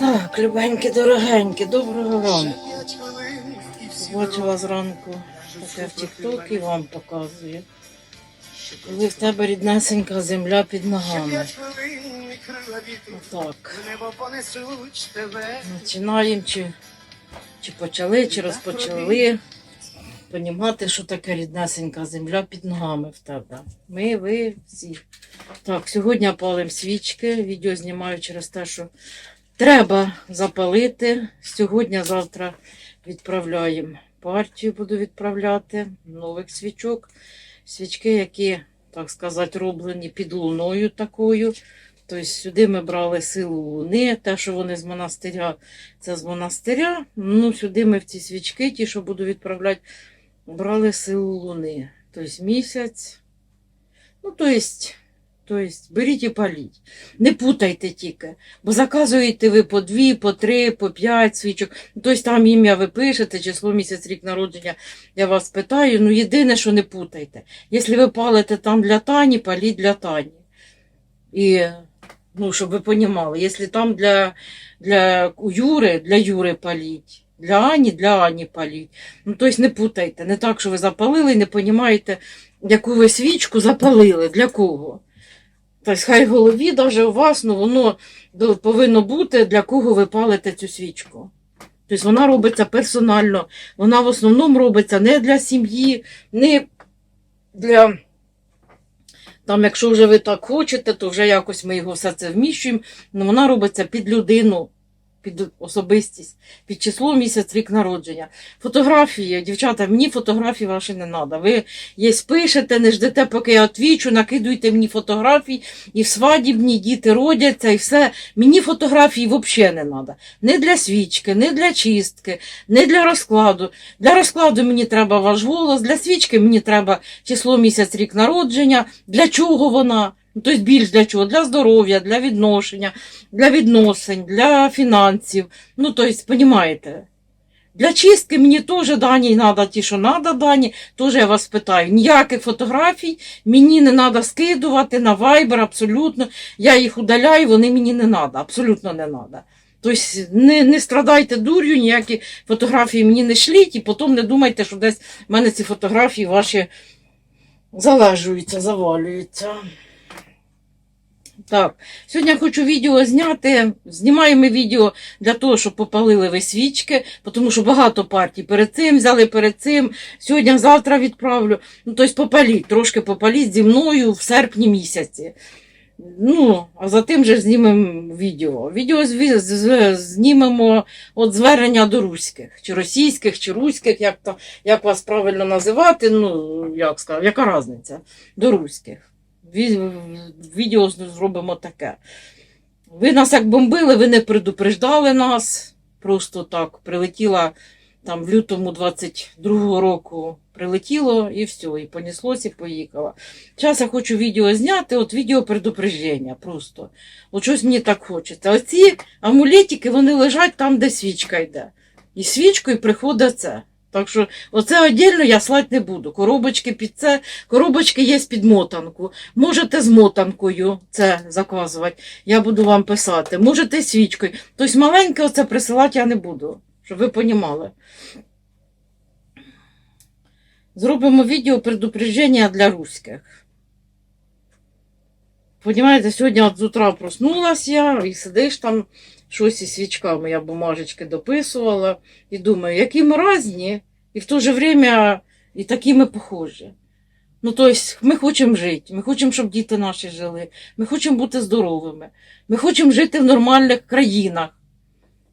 Так, любенькі, дорогенькі, доброго ранку. Бачила зранку, таке в Тік-Ток вам показую. Коли в тебе ріднесенька земля під ногами. Отак. Починаємо чи, чи почали, чи розпочали понімати, що таке ріднесенька земля під ногами в тебе. Ми, ви, всі. Так, сьогодні палимо свічки. Відео знімаю через те, що треба запалити. Сьогодні, завтра відправляємо партію, буду відправляти нових свічок. Свічки, які, так сказати, роблені під луною такою. Тобто сюди ми брали силу луни, те, що вони з монастиря, це з монастиря. Ну, сюди ми в ці свічки, ті, що буду відправляти, брали силу луни. Тобто місяць. Ну, тобто, тобто беріть і паліть. Не путайте тільки, бо заказуєте ви по дві, по три, по п'ять свічок. Тобто там ім'я ви пишете, число місяць, рік народження, я вас питаю. Ну, єдине, що не путайте. Якщо ви палите там для Тані, паліть для Тані. І, ну, щоб ви розуміли, якщо там для, для Юри, для Юри паліть. Для Ані, для Ані паліть. Ну, тобто не путайте. Не так, що ви запалили і не розумієте, яку ви свічку запалили, для кого. Тобто, хай в голові, навіть у вас, ну, воно повинно бути, для кого ви палите цю свічку. Тобто вона робиться персонально, вона в основному робиться не для сім'ї, не для. Там, якщо вже ви так хочете, то вже якось ми його все це вміщуємо. Ну, вона робиться під людину, під особистість, під число місяць, рік народження. Фотографії, дівчата, мені фотографії ваші не треба. Ви є пишете, не ждете, поки я відвічу, накидуйте мені фотографії, і в свадібні діти родяться, і все. Мені фотографії взагалі не треба. Не для свічки, не для чистки, не для розкладу. Для розкладу мені треба ваш голос, для свічки мені треба число місяць, рік народження. Для чого вона? Тобто більш для чого? Для здоров'я, для відношення, для відносин, для фінансів. Ну, тобто, розумієте. Для чистки мені теж дані треба, ті, що треба дані, теж я вас питаю. Ніяких фотографій мені не треба скидувати на Viber, абсолютно. Я їх удаляю, вони мені не треба, абсолютно не треба. Тобто не, не страдайте дур'ю, ніякі фотографії мені не шліть, і потім не думайте, що десь в мене ці фотографії ваші залежуються, завалюються. Так, сьогодні я хочу відео зняти. Знімаємо відео для того, щоб попалили ви свічки, тому що багато партій перед цим взяли перед цим. Сьогодні, завтра відправлю. Ну, тобто попаліть, трошки попаліть зі мною в серпні місяці. Ну, а за тим же знімемо відео. Відео знімемо от звернення до руських, чи російських, чи руських, як, то, як вас правильно називати, ну, як сказати, яка різниця? До руських. Ві- Відео зробимо таке. Ви нас як бомбили, ви не предупреждали нас. Просто так прилетіла там в лютому 22-го року прилетіло і все, і понеслось, і поїхало. Зараз я хочу відео зняти, от відео предупреждення просто. От щось мені так хочеться. Оці амулетики, вони лежать там, де свічка йде. І свічкою приходить це. Так що оце віддільно я слати не буду. Коробочки під це, коробочки є під мотанку. Можете з мотанкою це заказувати. Я буду вам писати. Можете свічкою. Тобто маленьке оце присилати я не буду, щоб ви понімали. Зробимо відео предупреждення для русських. Понімаєте, сьогодні от з утра проснулась я і сидиш там щось із свічками. Я бумажечки дописувала і думаю, які ми різні, і в то же время і такі ми похожі. Ну, тобто, ми хочемо жити, ми хочемо, щоб діти наші жили, ми хочемо бути здоровими, ми хочемо жити в нормальних країнах.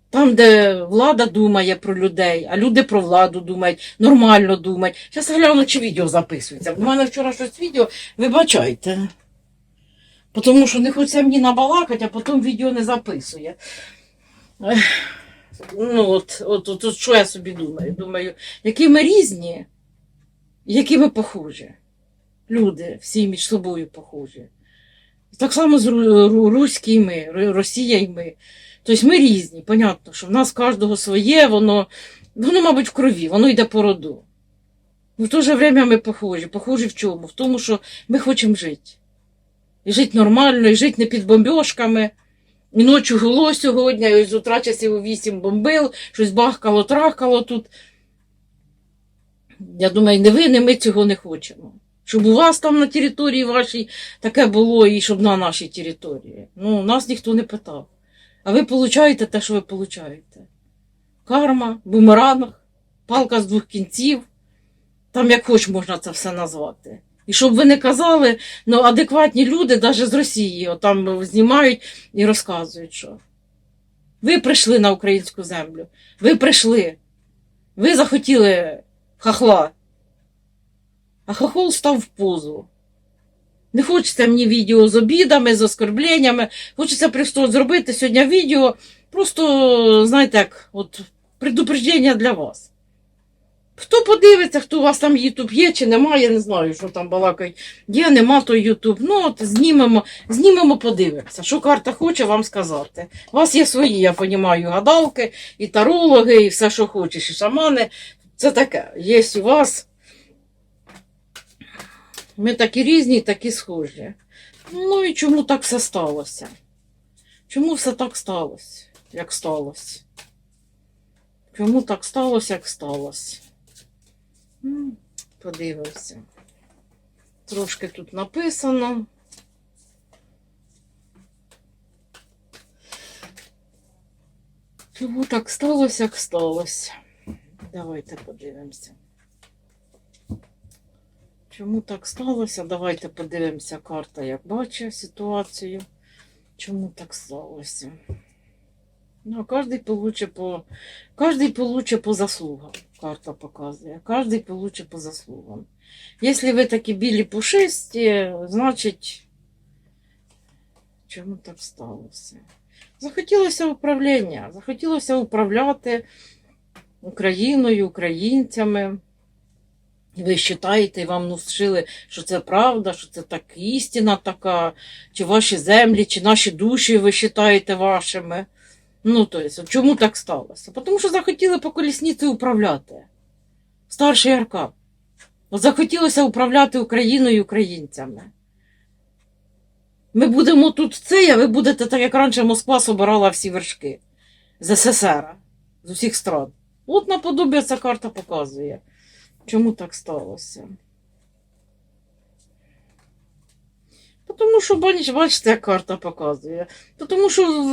Там, де влада думає про людей, а люди про владу думають, нормально думають. Зараз гляну, чи відео записується. У мене вчора щось відео, вибачайте. Тому що не хочеться мені набалакати, а потім відео не записує. Ну, от, от, от, от що я собі думаю? Думаю, які ми різні, які ми похожі. Люди всі між собою похожі. Так само з ру- ру- руські і ми, Росія і ми. Тобто ми різні, понятно, що в нас кожного своє, воно, воно, мабуть, в крові, воно йде по роду. Ну, в то же время ми похожі. Похожі в чому? В тому, що ми хочемо жити. І жити нормально, і жити не під бомбьошками, І ночі гуло сьогодні, і з утра часів у вісім бомбив, щось бахкало, трахало тут. Я думаю, не ви, не ми цього не хочемо. Щоб у вас там на території вашій таке було, і щоб на нашій території. Ну, нас ніхто не питав. А ви получаєте те, що ви получаєте. Карма, бумеранг, палка з двох кінців. Там як хоч можна це все назвати. І щоб ви не казали, ну адекватні люди, навіть з Росії, там знімають і розказують, що ви прийшли на українську землю. Ви прийшли. Ви захотіли хахла. А хохол став в позу. Не хочеться мені відео з обідами, з оскорбленнями. Хочеться просто зробити сьогодні відео. Просто, знаєте, як, от предупреждення для вас. Хто подивиться, хто у вас там Ютуб є чи немає, я не знаю, що там балакають. Є, нема то Ютуб. Ну, от знімемо, знімемо, подивимося. Що карта хоче вам сказати. У вас є свої, я розумію, гадалки, і тарологи, і все, що хочеш, і шамани. Це таке. Є у вас. Ми такі різні, такі схожі. Ну і чому так все сталося? Чому все так сталося, як сталося? Чому так сталося, як сталося? Подивимося. Трошки тут написано. Чому так сталося, як сталося? Давайте подивимося. Чому так сталося? Давайте подивимося карта, як бачить ситуацію. Чому так сталося? Ну, кожен получе по, кожен получе по заслугам, карта показує. Кожен получе по заслугам. Якщо ви такі білі пушисті, значить, чому так сталося? Захотілося управління, захотілося управляти Україною, українцями. Ви вважаєте, вам внушили, що це правда, що це так істина така, чи ваші землі, чи наші душі ви вважаєте вашими. Ну, то есть, чому так сталося? Тому що захотіли по колісниці управляти. Старший аркад. Захотілося управляти Україною і українцями. Ми будемо тут це, а ви будете так, як раніше Москва собирала всі вершки з СССР, з усіх стран. От наподобі ця карта показує. Чому так сталося? Тому що, бач- бачите, як карта показує. Тому що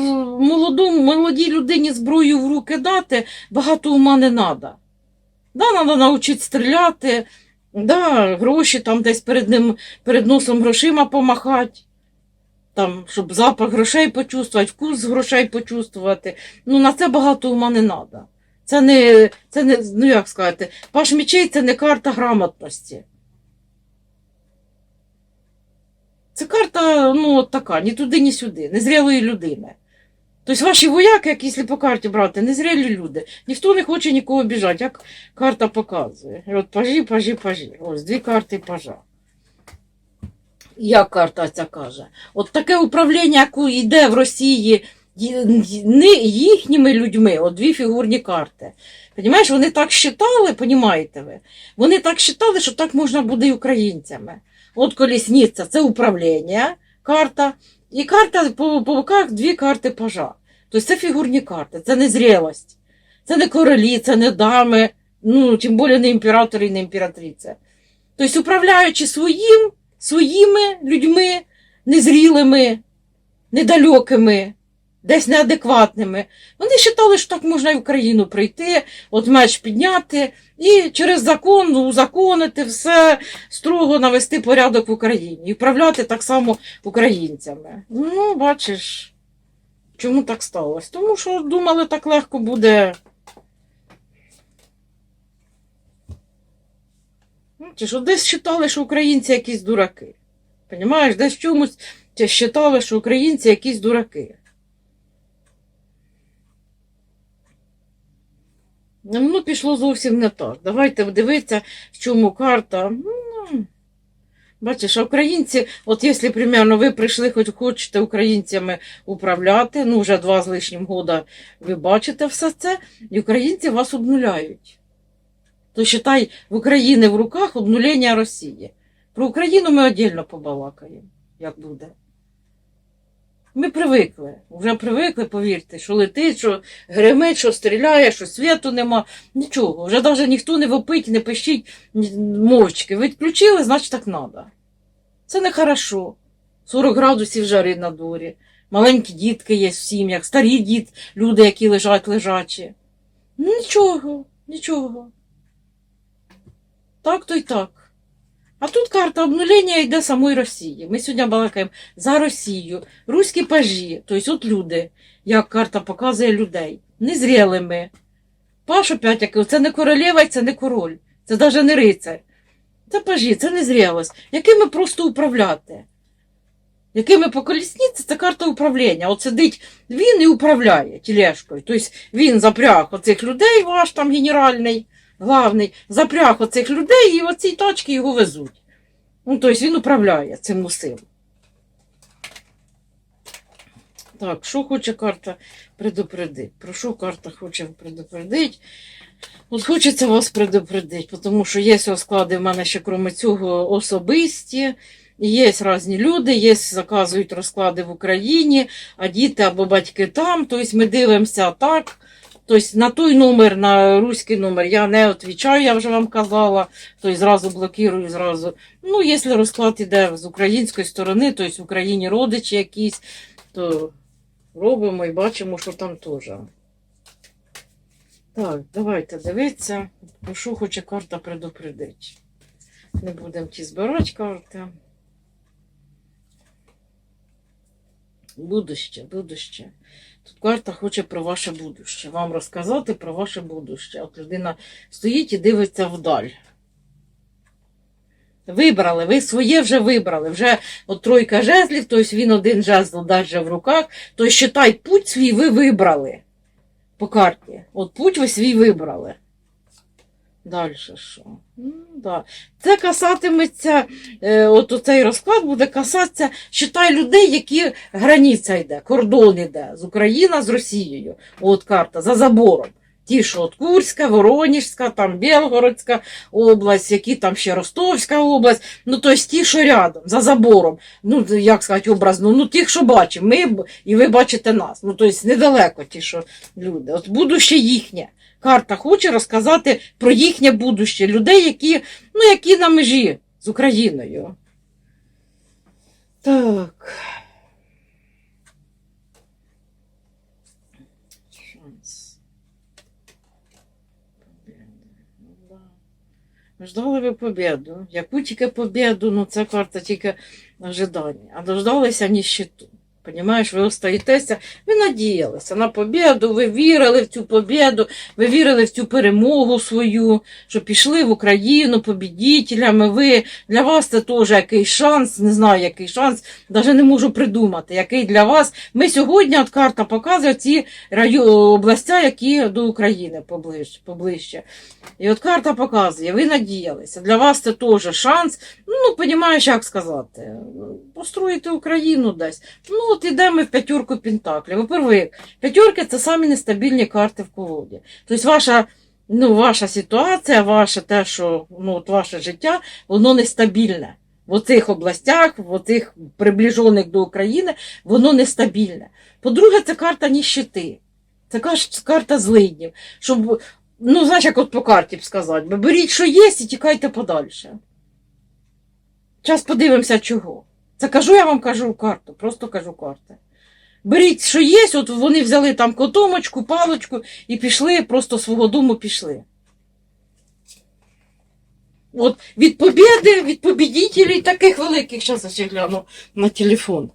молодому, молодій людині зброю в руки дати, багато ума не треба. Да, треба навчити стріляти, да, гроші там десь перед ним, перед носом грошима помахати. Там, щоб запах грошей почувствувати, вкус грошей почувствувати. Ну, на це багато ума не треба. Це не, це не, ну як сказати, паш мечей це не карта грамотності. Це карта, ну, от така, ні туди, ні сюди, незрілої людини. Тобто ваші вояки, як якщо по карті брати, незрілі люди. Ніхто не хоче нікого біжати, як карта показує. І от пажі, пажі, пажі. Ось дві карти пажа. Як карта ця каже? От таке управління, яке йде в Росії не їхніми людьми, от дві фігурні карти. Понімаєш, вони так вважали, понімаєте ви? Вони так вважали, що так можна буде і українцями. От колісниця це управління, карта, і карта по, по боках дві карти пажа. Тобто це фігурні карти, це не зрілость, це не королі, це не дами, ну, тим більше не імператори і не імператриця. Тобто, управляючи своїм, своїми людьми, незрілими, недалекими, десь неадекватними, вони вважали, що так можна і в країну прийти, от меч підняти і через закон узаконити все, строго навести порядок в Україні і управляти так само українцями. Ну, бачиш, чому так сталося? Тому що думали, так легко буде. Чи що десь вважали, що українці якісь дураки. Понімаєш, десь чомусь вважали, що українці якісь дураки. Ну, пішло зовсім не так. Давайте дивитися, в чому карта. Ну, бачиш, українці, от якщо, примерно, ви прийшли, хоч хочете українцями управляти, ну, вже два з лишнім года ви бачите все це, і українці вас обнуляють. То считай, в Україні в руках обнулення Росії. Про Україну ми віддільно побалакаємо, як буде. Ми привикли, вже привикли, повірте, що летить, що гримить, що стріляє, що світу нема. Нічого. Вже навіть ніхто не вопить, не пищить мовчки. Відключили, значить так треба. Це не хорошо. 40 градусів жари на дворі. Маленькі дітки є в сім'ях, старі діт, люди, які лежать лежачі. Нічого, нічого. Так то й так. А тут карта обнулення йде самої Росії. Ми сьогодні балакаємо за Росію, руські пажі, тобто от люди, як карта показує людей, незрілими. Паш опять який, це не королева це не король, це навіть не рицар. Це пажі, це незрілость, якими просто управляти. Якими по колісниці це карта управління. От сидить він і управляє тілешкою. Тобто він запряг оцих людей, ваш там генеральний, главний, запряг оцих людей і оці тачки його везуть. Ну, тобто він управляє цим усім. Так, що хоче карта предупредити? Про що карта хоче предупредити? От хочеться вас предупредити, тому що є склади в мене ще крім цього особисті. Є різні люди, є заказують розклади в Україні, а діти або батьки там. Тобто ми дивимося так. Тобто на той номер, на руський номер я не відповідаю, я вже вам казала. Тобто зразу блокую, зразу. Ну, якщо розклад іде з української сторони, тобто в Україні родичі якісь, то робимо і бачимо, що там теж. Так, давайте дивитися, що хоче карта предупредити. Не будемо ті збирати карти. Будуще, будуще. Тут карта хоче про ваше будуще. Вам розказати про ваше будуще. От людина стоїть і дивиться вдаль. Вибрали, ви своє вже вибрали. Вже от тройка жезлів, тобто він один жезл держить в руках. Тобто, считай, путь свій ви вибрали по карті. От путь ви свій вибрали. Далі що? Ну, да. Це касатиметься, е, от оцей розклад буде касатися, считай, людей, які границя йде, кордон йде з України з Росією. От карта за забором. Ті, що от Курська, Воронежська, там Білгородська область, які там ще Ростовська область, ну тобто ті, що рядом, за забором. Ну, як сказати, образно, ну тих, що бачимо, ми і ви бачите нас. Ну, тобто недалеко ті, що люди. От будуще їхнє. Карта хоче розказати про їхнє будуще, людей, які, ну, які на межі з Україною. Так. Шанс. Ждали ви победу. Яку тільки победу, ну це карта тільки ожидання. А дождалися ніщиту. Понімаєш, ви остаєтеся, ви надіялися на победу, ви вірили в цю победу, ви вірили в цю перемогу свою, що пішли в Україну побідітелями. Ви для вас це теж який шанс, не знаю, який шанс, навіть не можу придумати, який для вас. Ми сьогодні от карта показує ці райо... областя, які до України поближче, поближче. І от карта показує, ви надіялися. Для вас це теж шанс. Ну, понімаєш, як сказати, построїти Україну десь. Ну, от ідемо в п'ятірку Пентаклів. Во-первых, п'ятірки це самі нестабільні карти в колоді. Тобто ваша, ну, ваша ситуація, ваше те, що ну, от ваше життя, воно нестабільне. В оцих областях, в оцих приближених до України, воно нестабільне. По-друге, це карта ніщити. Це карта злиднів. Щоб, ну, знаєш, як от по карті б сказати, беріть, що є, і тікайте подальше. Зараз подивимося, чого. Це кажу, я вам кажу карту, просто кажу карти. Беріть, що є, от вони взяли там котомочку, палочку і пішли, просто свого дому пішли. От від побєди, від побідітелів таких великих, зараз я ще гляну на телефон.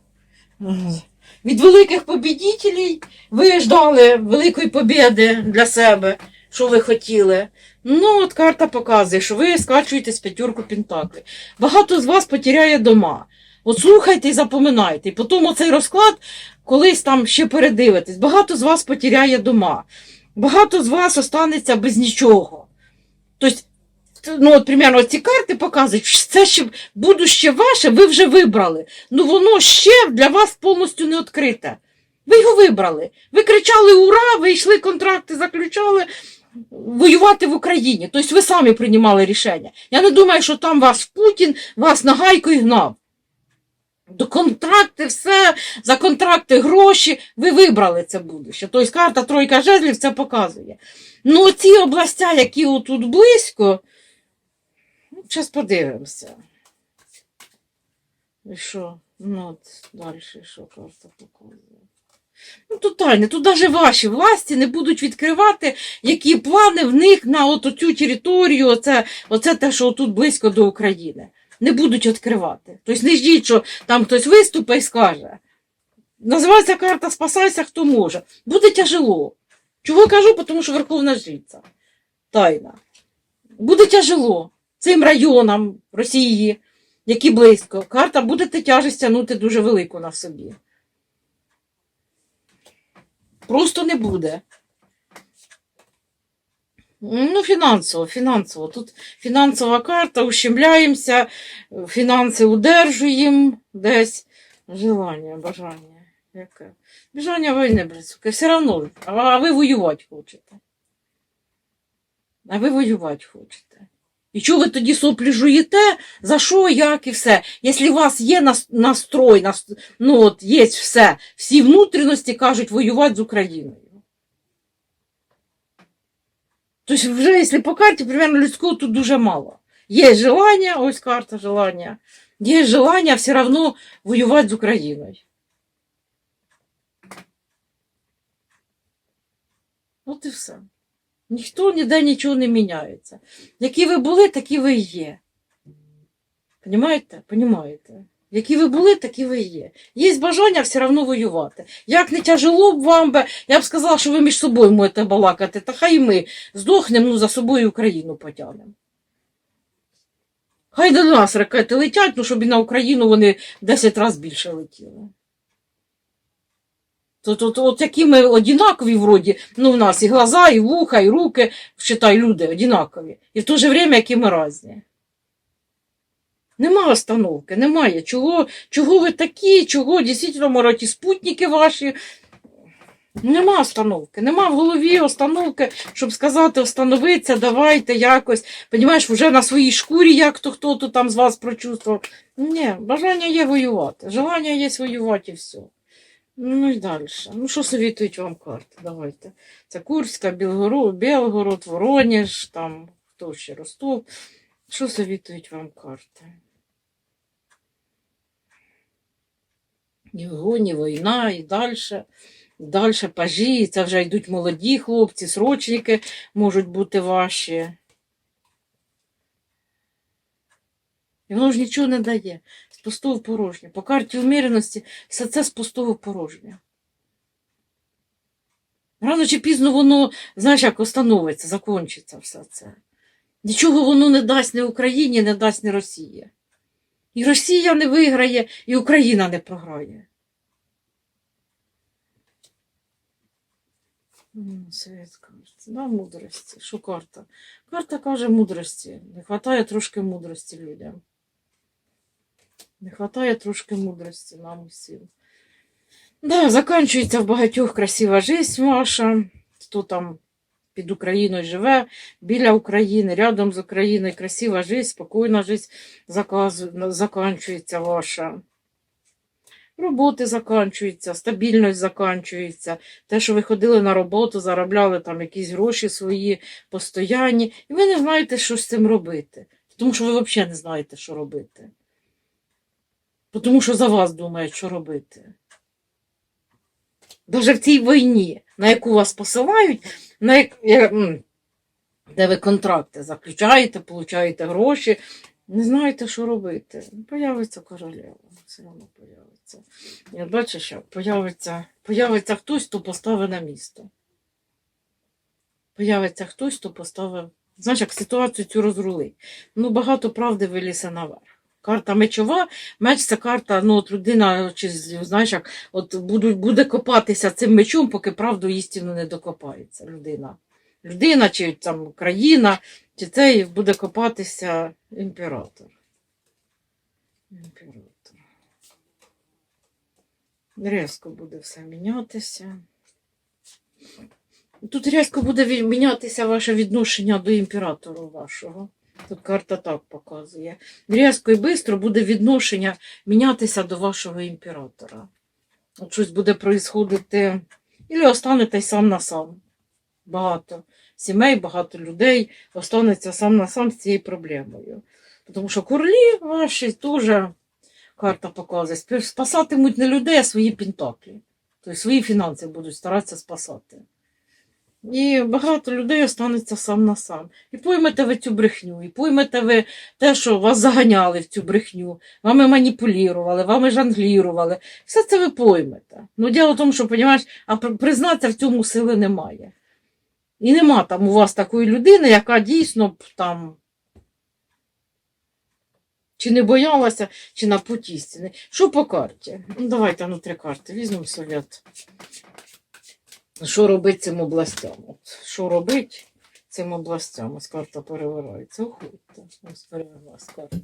Від великих побідітелів ви ждали великої побєди для себе, що ви хотіли. Ну, от карта показує, що ви скачуєтесь п'ятірку Пентаклів. Багато з вас потеряє дома. От слухайте і запоминайте. І потім оцей розклад колись там ще передивитесь. Багато з вас потеряє дома. Багато з вас останеться без нічого. Тобто, ну, от, примерно, ці карти показують, що це ще будуще ваше, ви вже вибрали. Ну воно ще для вас повністю не відкрите. Ви його вибрали. Ви кричали ура, ви йшли контракти, заключали воювати в Україні. Тобто ви самі приймали рішення. Я не думаю, що там вас Путін вас нагайкою гнав. До контракти, все, за контракти гроші, ви вибрали це будуще. Тобто карта Тройка жезлів це показує. Ну, ці областя, які отут близько, ну, зараз подивимося. І що? Ну, от далі, що карта показує. Ну, тут тут навіть ваші власті не будуть відкривати, які плани в них на от цю територію, оце, оце те, що тут близько до України. Не будуть відкривати. Тобто не ждіть, що там хтось виступить і скаже. Називається карта Спасайся, хто може. Буде тяжело. Чого кажу? Тому що Верховна Жриця. Тайна. Буде тяжело цим районам Росії, які близько. Карта будете тяжесть тягнути дуже велику на собі. Просто не буде. Ну, фінансово, фінансово. Тут фінансова карта, ущемляємося, фінанси удержуємо десь. Желання, бажання. Яке? Бажання війни, блядь, все одно. А ви воювати хочете. А ви воювати хочете. І чого ви тоді соплі жуєте? За що, як і все? Якщо у вас є настрой, ну от є все, всі внутрішності кажуть воювати з Україною. Тобто вже, якщо по карті, примерно людського тут дуже мало. Є желання, ось карта желання, є желання все одно воювати з Україною. От і все. Ніхто ніде нічого не міняється. Які ви були, такі ви і є. Понімаєте? Понімаєте? Які ви були, такі ви є. Є бажання все одно воювати. Як не тяжело б вам би, я б сказала, що ви між собою можете балакати, та хай ми здохнемо, ну за собою Україну потягнемо. Хай до нас ракети летять, ну щоб і на Україну вони в 10 разів більше летіли. Тут от, от які ми одинакові вроді, ну в нас і глаза, і вуха, і руки, считай, люди одинакові. І в то же время, які ми різні. Нема остановки, немає. Чого, чого ви такі, чого дійсно мороті спутники ваші. Нема остановки, нема в голові остановки, щоб сказати, остановиться, давайте якось. Понімаєш, вже на своїй шкурі, як то хто то там з вас прочувствував. Ні, бажання є воювати. Желання є воювати і все. Ну і далі. Ну, що совітують вам карти? Давайте. Це Курська, Білгород, Білгород, Воронеж, там хто ще Ростов. Що совітують вам карти? І вогонь, і війна, і далі. Далі пажі, це вже йдуть молоді хлопці, срочники можуть бути ваші. І воно ж нічого не дає. З пустого порожнє. По карті уміреності все це з пустого порожнє. Рано чи пізно воно, знаєш, як остановиться, закончиться все це. Нічого воно не дасть ні Україні, не дасть ні Росії. І Росія не виграє, і Україна не програє. М, Світ каже, да, мудрості. Що карта? Карта каже мудрості. Не вистачає трошки мудрості людям. Не вистачає трошки мудрості нам усім. Да, закінчується в багатьох красива життя ваша. Хто там під Україною живе, біля України, рядом з Україною, красива життя, спокійна життя закінчується ваша. Роботи закінчуються, стабільність закінчується. Те, що ви ходили на роботу, заробляли там якісь гроші свої постоянні, і ви не знаєте, що з цим робити. Тому що ви взагалі не знаєте, що робити. Тому що за вас думають, що робити. Даже в цій війні, на яку вас посилають, на я- де ви контракти заключаєте, получаєте гроші, не знаєте, що робити. Появиться королева, все одно появиться. Я бачу, що появиться, появиться хтось, хто поставить на місто. Появиться хтось, хто поставив. Знаєш, як ситуацію цю розрулить. Ну, багато правди вилізе наверх. Карта мечова, меч це карта, ну от людина, чи знаєш, як от буде, буде копатися цим мечом, поки правду істину не докопається людина. Людина, чи там країна, чи це буде копатися імператор. Імператор. Різко буде все мінятися. Тут різко буде мінятися ваше відношення до імператора вашого. Тут карта так показує. Різко і швидко буде відношення мінятися до вашого імператора. От щось буде происходити, і останетесь сам на сам. Багато сімей, багато людей останеться сам на сам з цією проблемою. Тому що королі ваші теж карта показує, спасатимуть не людей, а свої пентаклі. Тобто свої фінанси будуть старатися спасати. І багато людей останеться сам на сам. І поймете ви цю брехню, і поймете ви те, що вас заганяли в цю брехню, вами маніпулювали, вами жонглірували. Все це ви поймете. Ну, діло в тому, що, понімаєш, а признатися в цьому сили немає. І нема там у вас такої людини, яка дійсно б там чи не боялася, чи на путі істини. Що по карті? Ну, давайте ну, три карти. Візьмемо совет. Що робить цим областям? От, що робить цим областям? Ось карта перевирається. Уходьте. Ось перевелась карта.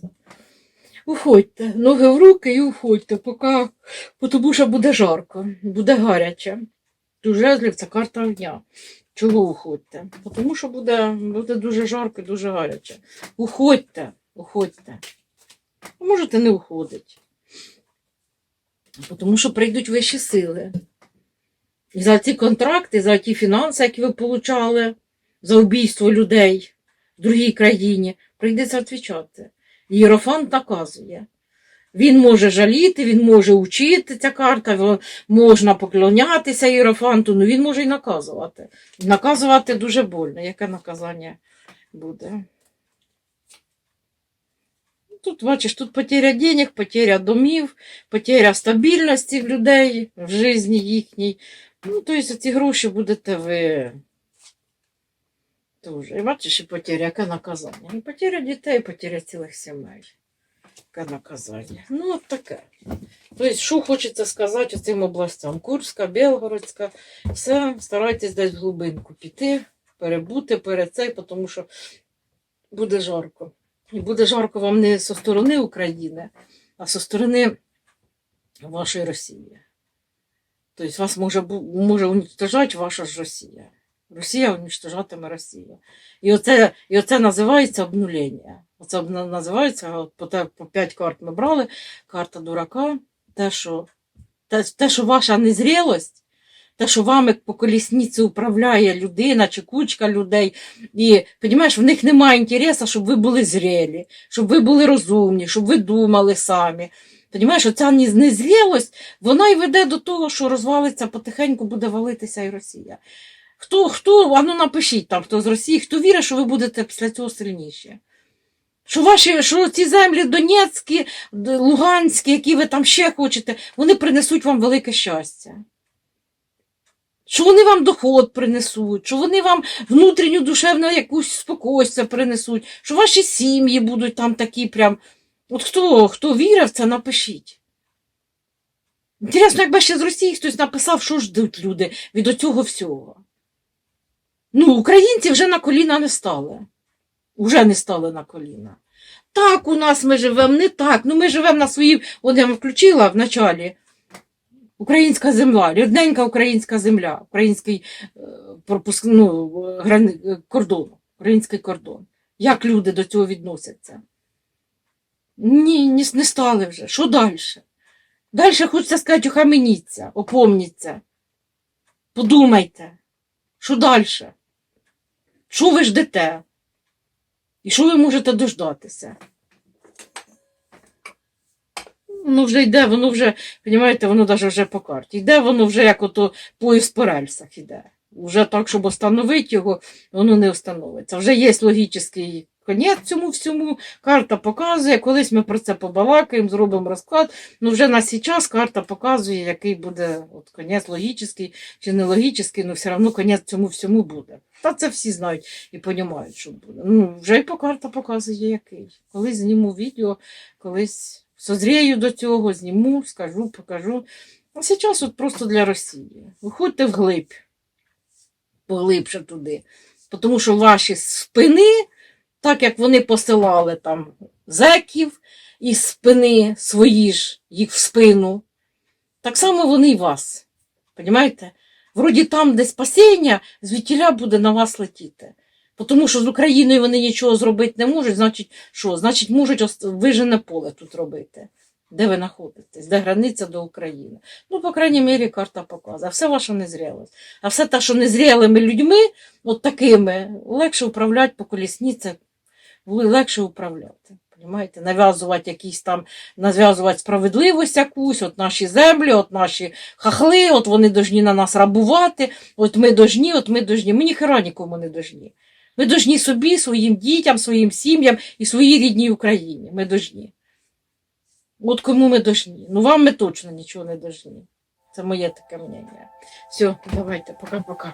Уходьте, ноги в руки і уходьте, поки, тому що буде жарко, буде гаряче. Тут жезлів це карта огня. Чого уходьте? Тому що буде, буде дуже жарко і дуже гаряче. Уходьте, уходьте. Можете не уходити. Тому що прийдуть вищі сили. За ці контракти, за ті фінанси, які ви получали, за вбійство людей в другій країні, прийдеться відповідати. Єрофант наказує. Він може жаліти, він може учити ця карта, можна поклонятися Єрофанту, але він може і наказувати. Наказувати дуже больно. Яке наказання буде? Тут, бачиш, тут потеря денег, потеря домів, потеря стабільності в людей в житті їхній. Ну, тобто ці гроші будете ви. Дуже. І бачиш, і потеря, яке наказання. І потеря дітей, потеря цілих сімей. Яке наказання. Ну, от таке. Тобто, що хочеться сказати цим областям? Курська, Белгородська, все, старайтесь десь в глибинку піти, перебути перед цей, тому що буде жарко. І буде жарко вам не зі сторони України, а зі сторони вашої Росії. Тобто вас може, може уничтожати ваша ж Росія. Росія уничтожатиме Росію. І оце, і оце називається обнулення. Оце називається, от по, те, по 5 карт ми брали, карта дурака, те, що, те, те, що ваша незрілость, те, що вами по колісниці управляє людина чи кучка людей, і, розумієш, в них немає інтересу, щоб ви були зрілі, щоб ви були розумні, щоб ви думали самі. Понімаєш, оця нез- незрілость, вона й веде до того, що розвалиться потихеньку, буде валитися і Росія. Хто, хто, а ну напишіть там, хто з Росії, хто вірить, що ви будете після цього сильніші. Що ваші, що ці землі Донецькі, Луганські, які ви там ще хочете, вони принесуть вам велике щастя. Що вони вам доход принесуть, що вони вам внутрішню душевну якусь спокойствие принесуть, що ваші сім'ї будуть там такі прям. От хто, хто вірив це, напишіть. Інтересно, якби ще з Росії хтось написав, що ждуть люди від оцього всього. Ну, українці вже на коліна не стали. Уже не стали на коліна. Так у нас ми живемо, не так. Ну ми живемо на своїй, от я вам включила в началі. Українська земля, рідненька українська земля, український е, пропуск, ну, грани, кордон, український кордон. Як люди до цього відносяться? Ні, ні, не стали вже. Що далі? Далі хочеться сказати, охаменіться, опомніться. Подумайте, що далі? Що ви ждете? І що ви можете дождатися? Воно вже йде, воно вже, розумієте, воно навіть вже по карті. Йде воно вже як ото поїзд по рельсах іде. Вже так, щоб остановити його, воно не встановиться. Вже є логічний конець цьому всьому. Карта показує, колись ми про це побалакаємо, зробимо розклад. Ну вже на цей час карта показує, який буде от, конець логічний чи не логічний, але все одно конець цьому всьому буде. Та це всі знають і розуміють, що буде. Ну, вже і по карта показує який. Колись зніму відео, колись созрію до цього, зніму, скажу, покажу. А зараз от просто для Росії. Виходьте вглиб, поглибше туди. Тому що ваші спини, так як вони посилали там зеків із спини свої ж їх в спину, так само вони й вас. Понімаєте? Вроді там, де спасіння, звідтіля буде на вас летіти. Тому що з Україною вони нічого зробити не можуть, значить, що? Значить, можуть вижене поле тут робити. Де ви знаходитесь, де границя до України. Ну, по крайній мірі, карта показує. А все ваша незрілость. А все те, що незрілими людьми, от такими, легше управляти по колісниці, легше управляти. Понімаєте? Нав'язувати якісь там, нав'язувати справедливість якусь, от наші землі, от наші хахли, от вони должні на нас рабувати, от ми должні, от ми должні. Ми ніхера нікому не должні. Ми должні собі, своїм дітям, своїм сім'ям і своїй рідній Україні. Ми должні. От кому ми должні. Ну вам ми точно нічого не должні. Це моє таке мнення. Все, давайте, пока-пока.